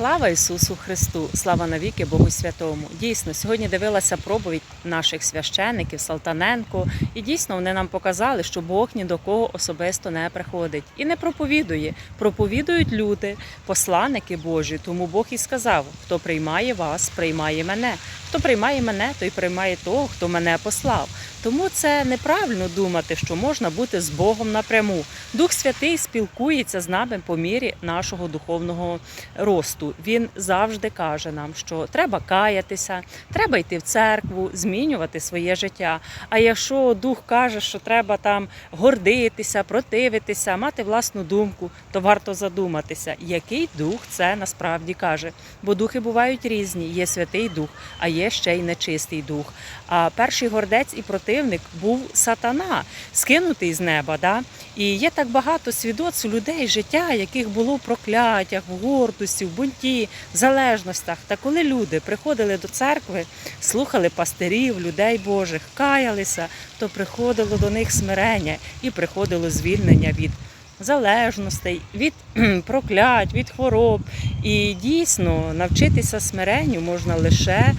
Слава Ісусу Христу! Слава навіки Богу Святому! Дійсно, сьогодні дивилася проповідь наших священиків Салтаненко, і дійсно вони нам показали, що Бог ні до кого особисто не приходить і не проповідує. Проповідують люди, посланники Божі. Тому Бог і сказав: хто приймає вас, приймає мене. Хто приймає мене, той приймає того, хто мене послав. Тому це неправильно думати, що можна бути з Богом напряму. Дух Святий спілкується з нами по мірі нашого духовного росту. Він завжди каже нам, що треба каятися, треба йти в церкву, змінювати своє життя. А якщо дух каже, що треба там гордитися, противитися, мати власну думку, то варто задуматися, який дух це насправді каже. Бо духи бувають різні. Є святий дух, а є ще й нечистий дух. А перший гордець і противник був сатана, скинутий з неба. Да? І є так багато свідоцтв людей життя, яких було в прокляттях, в гордості, в бунті, в залежностях. Та коли люди приходили до церкви, слухали пастирів, людей Божих, каялися, то приходило до них смирення і приходило звільнення від залежностей, від проклять, від хвороб. І дійсно навчитися смиренню можна лише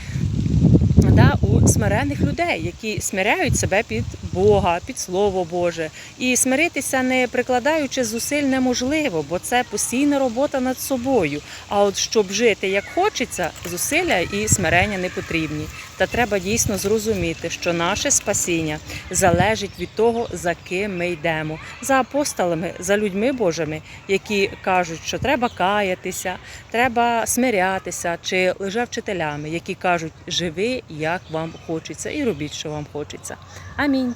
смирених людей, які смиряють себе під Бога, під Слово Боже. І смиритися не прикладаючи зусиль неможливо, бо це постійна робота над собою. А от щоб жити як хочеться, зусилля і смирення не потрібні. Та треба дійсно зрозуміти, що наше спасіння залежить від того, за ким ми йдемо, за апостолами, за людьми Божими, які кажуть, що треба каятися, треба смирятися, чи лжевчителями, які кажуть, живи як вам хочеться, і робіть, що вам хочеться. Амінь.